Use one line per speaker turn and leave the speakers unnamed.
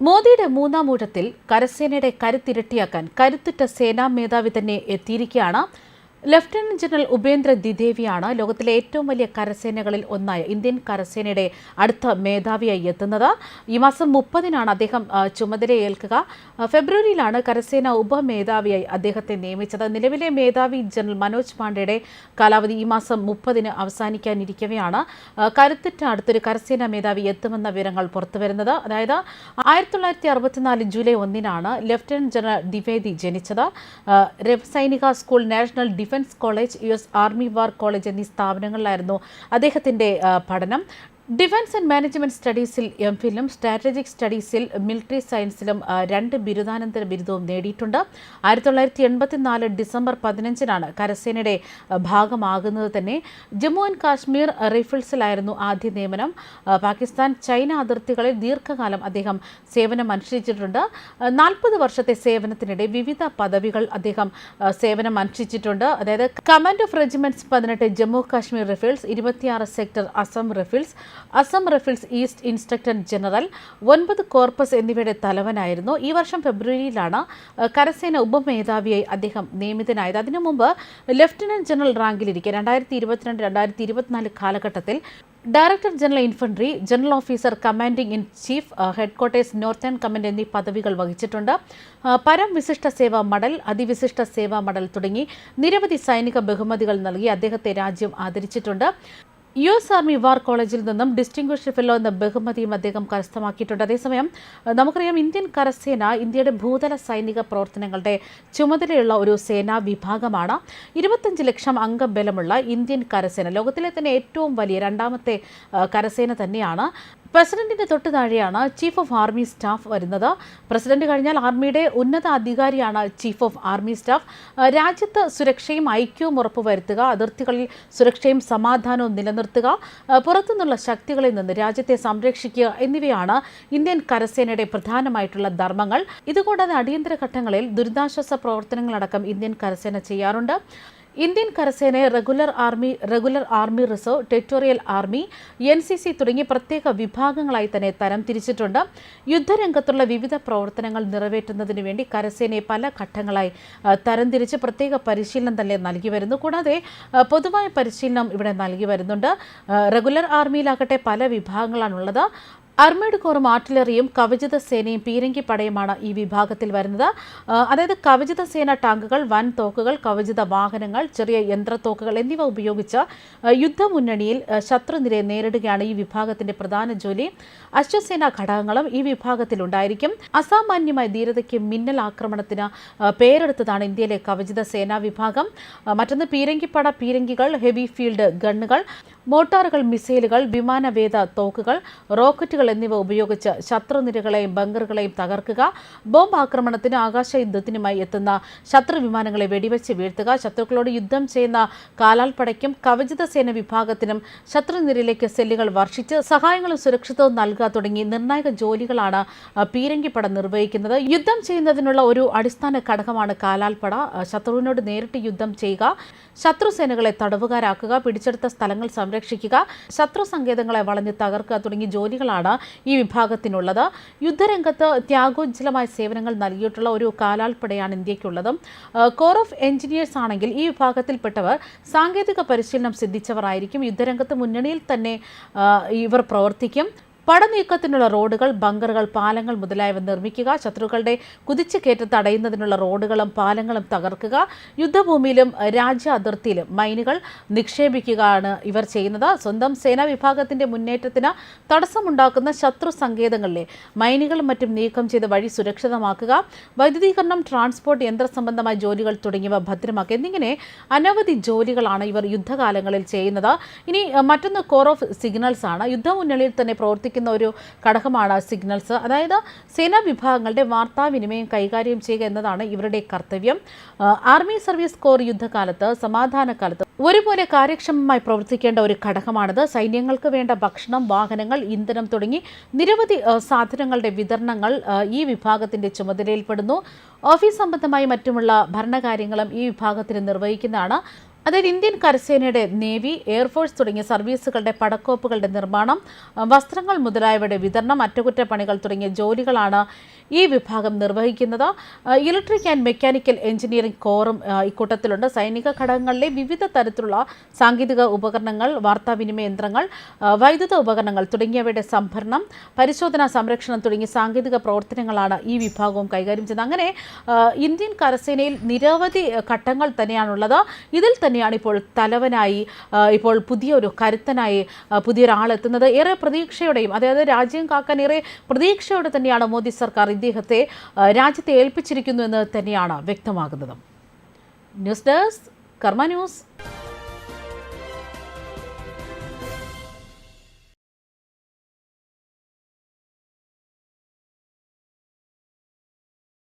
മോദിയുടെ മൂന്നാം ഊഴത്തിൽ കരസേനയുടെ കരുത്തിരട്ടിയാക്കാൻ കരുത്തുറ്റ സേനാ മേധാവി തന്നെ എത്തിയിരിക്കുകയാണ് ലഫ്റ്റനന്റ് ജനറൽ ഉപേന്ദ്ര ദിദേവിയാണ് ലോകത്തിലെ ഏറ്റവും വലിയ കരസേനകളിൽ ഒന്നായ ഇന്ത്യൻ കരസേനയുടെ അടുത്ത മേധാവിയായി എത്തുന്നത്. ഈ മാസം മുപ്പതിനാണ് അദ്ദേഹം ചുമതലയേൽക്കുക. ഫെബ്രുവരിയിലാണ് കരസേന ഉപമേധാവിയായി അദ്ദേഹത്തെ നിയമിച്ചത്. നിലവിലെ മേധാവി ജനറൽ മനോജ് പാണ്ഡെയുടെ കാലാവധി ഈ മാസം മുപ്പതിന് അവസാനിക്കാനിരിക്കവെയാണ്. കരുത്തിറ്റ അടുത്തൊരു കരസേനാ മേധാവി എത്തുമെന്ന വിവരങ്ങൾ പുറത്തുവരുന്നത്. അതായത് ആയിരത്തി തൊള്ളായിരത്തി അറുപത്തിനാല് ജൂലൈ ഒന്നിനാണ് ലഫ്റ്റനന്റ് ജനറൽ ദ്വിവേദി ജനിച്ചത്. സൈനിക school national defence college U S army war college എന്നീ സ്ഥാപനങ്ങളിലായിരുന്നു അദ്ദേഹത്തിന്റെ പഠനം. ഡിഫൻസ് ആൻഡ് മാനേജ്മെന്റ് സ്റ്റഡീസിൽ എം ഫിലും സ്ട്രാറ്റജിക് സ്റ്റഡീസിൽ മിലിറ്ററി സയൻസിലും രണ്ട് ബിരുദാനന്തര ബിരുദവും നേടിയിട്ടുണ്ട്. ആയിരത്തി തൊള്ളായിരത്തി എൺപത്തിനാല് ഡിസംബർ പതിനഞ്ചിനാണ് കരസേനയുടെ ഭാഗമാകുന്നത് തന്നെ. ജമ്മു ആൻഡ് കാശ്മീർ റൈഫിൾസിലായിരുന്നു ആദ്യ നിയമനം. പാകിസ്ഥാൻ ചൈന അതിർത്തികളിൽ ദീർഘകാലം അദ്ദേഹം സേവനം അനുഷ്ഠിച്ചിട്ടുണ്ട് നാൽപ്പത് വർഷത്തെ സേവനത്തിനിടെ വിവിധ പദവികൾ അദ്ദേഹം സേവനം അനുഷ്ഠിച്ചിട്ടുണ്ട് അതായത് കമാൻഡ് ഓഫ് റെജിമെന്റ്സ് പതിനെട്ട് ജമ്മു കാശ്മീർ റൈഫിൾസ് ഇരുപത്തിയാറ് sector Assam rifles Assam rifles east instructor general ഒൻപത് കോർപ്പസ് എന്നിവയുടെ തലവനായിരുന്നു. ഈ വർഷം ഫെബ്രുവരിയിലാണ് കരസേന ഉപമേധാവിയായി അദ്ദേഹം നിയമിതനായത്. അതിനു മുമ്പ് ലഫ്റ്റനന്റ് ജനറൽ റാങ്കിലിരിക്കെ. രണ്ടായിരത്തി ഇരുപത്തിരണ്ട് രണ്ടായിരത്തി ഇരുപത്തിനാല് കാലഘട്ടത്തിൽ director general infantry general officer commanding in chief headquarters northern command എന്നീ പദവികൾ വഹിച്ചിട്ടുണ്ട്. പരം വിശിഷ്ട സേവാ മഡൽ അതിവിശിഷ്ട സേവാ മഡൽ തുടങ്ങി നിരവധി സൈനിക ബഹുമതികൾ നൽകി അദ്ദേഹത്തെ രാജ്യം ആദരിച്ചിട്ടുണ്ട്. യു എസ് ആർമി വാർ കോളേജിൽ നിന്നും ഡിസ്റ്റിംഗ്വിഷ്ഡ് ഫെല്ലോ എന്ന ബഹുമതിയും അദ്ദേഹം കരസ്ഥമാക്കിയിട്ടുണ്ട്. അതേസമയം നമുക്കറിയാം ഇന്ത്യൻ കരസേന ഇന്ത്യയുടെ ഭൂതല സൈനിക പ്രവർത്തനങ്ങളുടെ ചുമതലയുള്ള ഒരു സേനാ വിഭാഗമാണ്. ഇരുപത്തഞ്ച് ലക്ഷം അംഗബലമുള്ള ഇന്ത്യൻ കരസേന ലോകത്തിലെ തന്നെ ഏറ്റവും വലിയ രണ്ടാമത്തെ കരസേന തന്നെയാണ്. പ്രസിഡന്റിന്റെ തൊട്ട് താഴെയാണ് ചീഫ് ഓഫ് ആർമി സ്റ്റാഫ് വരുന്നത്. പ്രസിഡന്റ് കഴിഞ്ഞാൽ ആർമിയുടെ ഉന്നത അധികാരിയാണ് ചീഫ് ഓഫ് ആർമി സ്റ്റാഫ്. രാജ്യത്ത് സുരക്ഷയും ഐക്യവും ഉറപ്പുവരുത്തുക അതിർത്തികളിൽ സുരക്ഷയും സമാധാനവും നിലനിർത്തുക പുറത്തുനിന്നുള്ള ശക്തികളിൽ നിന്ന് രാജ്യത്തെ സംരക്ഷിക്കുക എന്നിവയാണ് ഇന്ത്യൻ കരസേനയുടെ പ്രധാനമായിട്ടുള്ള ധർമ്മങ്ങൾ. ഇതുകൂടാതെ അടിയന്തര ഘട്ടങ്ങളിൽ ദുരിതാശ്വാസ പ്രവർത്തനങ്ങളടക്കം ഇന്ത്യൻ കരസേന ചെയ്യാറുണ്ട്. Indian കരസേനയെ regular army regular army reserve territorial army N C C തുടങ്ങിയ പ്രത്യേക വിഭാഗങ്ങളായി തന്നെ തരം തിരിച്ചിട്ടുണ്ട്. യുദ്ധരംഗത്തുള്ള വിവിധ പ്രവർത്തനങ്ങൾ നിറവേറ്റുന്നതിന് വേണ്ടി കരസേനയെ പല ഘട്ടങ്ങളായി തരംതിരിച്ച് പ്രത്യേക പരിശീലനം തന്നെ നൽകി വരുന്നു. കൂടാതെ പൊതുവായ പരിശീലനം ഇവിടെ നൽകി വരുന്നുണ്ട്. റെഗുലർ ആർമിയിലാകട്ടെ പല വിഭാഗങ്ങളാണുള്ളത്. അർമേഡ് കോറും ആർട്ടിലറിയും കവചിത സേനയും പീരങ്കി പടയുമാണ് ഈ വിഭാഗത്തിൽ വരുന്നത്. അതായത് കവചിത സേന ടാങ്കുകൾ വൻ തോക്കുകൾ കവചിത വാഹനങ്ങൾ ചെറിയ യന്ത്രത്തോക്കുകൾ എന്നിവ ഉപയോഗിച്ച് യുദ്ധമുന്നണിയിൽ ശത്രുനിരയെ നേരിടുകയാണ് ഈ വിഭാഗത്തിന്റെ പ്രധാന ജോലി. അശ്വസേന ഘടകങ്ങളും ഈ വിഭാഗത്തിൽ ഉണ്ടായിരിക്കും. അസാമാന്യമായ ധീരതയ്ക്ക് മിന്നൽ ആക്രമണത്തിന് പേരെടുത്തതാണ് ഇന്ത്യയിലെ കവചിത സേനാ വിഭാഗം. മറ്റൊന്ന് പീരങ്കിപ്പട പീരങ്കികൾ ഹെവി ഫീൽഡ് ഗണ്ണുകൾ മോട്ടാറുകൾ മിസൈലുകൾ വിമാനവേദ തോക്കുകൾ റോക്കറ്റുകൾ എന്നിവ ഉപയോഗിച്ച് ശത്രുനിരകളെയും ബങ്കറുകളെയും തകർക്കുക ബോംബ് ആക്രമണത്തിന് ആകാശ യുദ്ധത്തിനുമായി എത്തുന്ന ശത്രു വിമാനങ്ങളെ വെടിവെച്ച് വീഴ്ത്തുക ശത്രുക്കളോട് യുദ്ധം ചെയ്യുന്ന കാലാൽപ്പടയ്ക്കും കവചിത സേന വിഭാഗത്തിനും ശത്രുനിരയിലേക്ക് സെല്ലുകൾ വർഷിച്ച് സഹായങ്ങളും സുരക്ഷിതവും നൽകുക തുടങ്ങി നിർണായക ജോലികളാണ് പീരങ്കിപ്പട നിർവഹിക്കുന്നത്. യുദ്ധം ചെയ്യുന്നതിനുള്ള ഒരു അടിസ്ഥാന ഘടകമാണ് കാലാൽപ്പട. ശത്രുവിനോട് നേരിട്ട് യുദ്ധം ചെയ്യുക ശത്രുസേനകളെ തടവുകാരാക്കുക പിടിച്ചെടുത്ത സ്ഥലങ്ങൾ സംരക്ഷിക്കുക ശത്രു സങ്കേതങ്ങളെ വളഞ്ഞ് തകർക്കുക തുടങ്ങിയ ജോലികളാണ് ഈ വിഭാഗത്തിനുള്ളത്. യുദ്ധരംഗത്ത് ത്യാഗോജ്ജലമായ സേവനങ്ങൾ നൽകിയിട്ടുള്ള ഒരു കാലാൽപ്പടയാണ് ഇന്ത്യക്കുള്ളതും കോർ ഓഫ് എഞ്ചിനീയേഴ്സ് ആണെങ്കിൽ ഈ വിഭാഗത്തിൽപ്പെട്ടവർ സാങ്കേതിക പരിശീലനം സിദ്ധിച്ചവർ ആയിരിക്കും യുദ്ധരംഗത്ത് മുന്നണിയിൽ തന്നെ ഇവർ പ്രവർത്തിക്കും. പടനീക്കത്തിനുള്ള റോഡുകൾ ബങ്കറുകൾ പാലങ്ങൾ മുതലായവ നിർമ്മിക്കുക ശത്രുക്കളുടെ കുതിച്ചു കയറ്റ തടയുന്നതിനുള്ള റോഡുകളും പാലങ്ങളും തകർക്കുക യുദ്ധഭൂമിയിലും രാജ്യ അതിർത്തിയിലും മൈനുകൾ നിക്ഷേപിക്കുകയാണ് ഇവർ ചെയ്യുന്നത്. സ്വന്തം സേനാ വിഭാഗത്തിന്റെ മുന്നേറ്റത്തിന് തടസ്സമുണ്ടാക്കുന്ന ശത്രു സങ്കേതങ്ങളിലെ മൈനുകളും മറ്റും നീക്കം ചെയ്ത് വഴി സുരക്ഷിതമാക്കുക വൈദ്യുതീകരണം ട്രാൻസ്പോർട്ട് യന്ത്ര സംബന്ധമായ ജോലികൾ തുടങ്ങിയവ ഭദ്രമാക്കുക എന്നിങ്ങനെ അനവധി ജോലികളാണ് ഇവർ യുദ്ധകാലങ്ങളിൽ ചെയ്യുന്നത്. ഇനി മറ്റൊന്ന് കോർ ഓഫ് സിഗ്നൽസ് ആണ്. യുദ്ധമുന്നണിയിൽ തന്നെ പ്രവർത്തിക്കുന്ന ഒരു ഘടകമാണ് സിഗ്നൽസ്. അതായത് സേനാ വിഭാഗങ്ങളുടെ വാർത്താവിനിമയം കൈകാര്യം ചെയ്യുക എന്നതാണ് ഇവരുടെ കർത്തവ്യം. ആർമി സർവീസ് കോർ യുദ്ധകാലത്ത് സമാധാനകാലത്ത് ഒരുപോലെ കാര്യക്ഷമമായി പ്രവർത്തിക്കേണ്ട ഒരു ഘടകമാണിത്. സൈന്യങ്ങൾക്ക് വേണ്ട ഭക്ഷണം വാഹനങ്ങൾ ഇന്ധനം തുടങ്ങി നിരവധി സാധനങ്ങളുടെ വിതരണങ്ങൾ ഈ വിഭാഗത്തിന്റെ ചുമതലയിൽപ്പെടുന്നു. ഓഫീസ് സംബന്ധമായി മറ്റുമുള്ള ഭരണകാര്യങ്ങളും ഈ വിഭാഗത്തിന് നിർവഹിക്കുന്നതാണ്. അതായത് ഇന്ത്യൻ കരസേനയുടെ നേവി എയർഫോഴ്സ് തുടങ്ങിയ സർവീസുകളുടെ പടക്കോപ്പുകളുടെ നിർമ്മാണം വസ്ത്രങ്ങൾ മുതലായവയുടെ വിതരണം അറ്റകുറ്റപ്പണികൾ തുടങ്ങിയ ജോലികളാണ് ഈ വിഭാഗം നിർവഹിക്കുന്നത്. ഇലക്ട്രിക് ആൻഡ് മെക്കാനിക്കൽ എഞ്ചിനീയറിംഗ് കോറും ഇക്കൂട്ടത്തിലുണ്ട്. സൈനിക ഘടകങ്ങളിലെ വിവിധ തരത്തിലുള്ള സാങ്കേതിക ഉപകരണങ്ങൾ വാർത്താവിനിമയ യന്ത്രങ്ങൾ വൈദ്യുത ഉപകരണങ്ങൾ തുടങ്ങിയവയുടെ സംഭരണം പരിശോധന സംരക്ഷണം തുടങ്ങിയ സാങ്കേതിക പ്രവർത്തനങ്ങളാണ് ഈ വിഭാഗവും കൈകാര്യം ചെയ്യുന്നത്. അങ്ങനെ ഇന്ത്യൻ കരസേനയിൽ നിരവധി ഘട്ടങ്ങൾ തന്നെയാണുള്ളത്. ഇതിൽ തന്നെയാണ് ഇപ്പോൾ തലവനായി ഇപ്പോൾ പുതിയൊരു കരുത്തനായി പുതിയൊരാളെത്തുന്നത്. ഏറെ പ്രതീക്ഷയോടെയും അതായത് രാജ്യം കാക്കാൻ ഏറെ പ്രതീക്ഷയോടെ തന്നെയാണ് മോദി സർക്കാർ ഇദ്ദേഹത്തെ രാജ്യത്തെ ഏൽപ്പിച്ചിരിക്കുന്നു എന്ന് തന്നെയാണ് വ്യക്തമാകുന്നത്. News desk Karma news.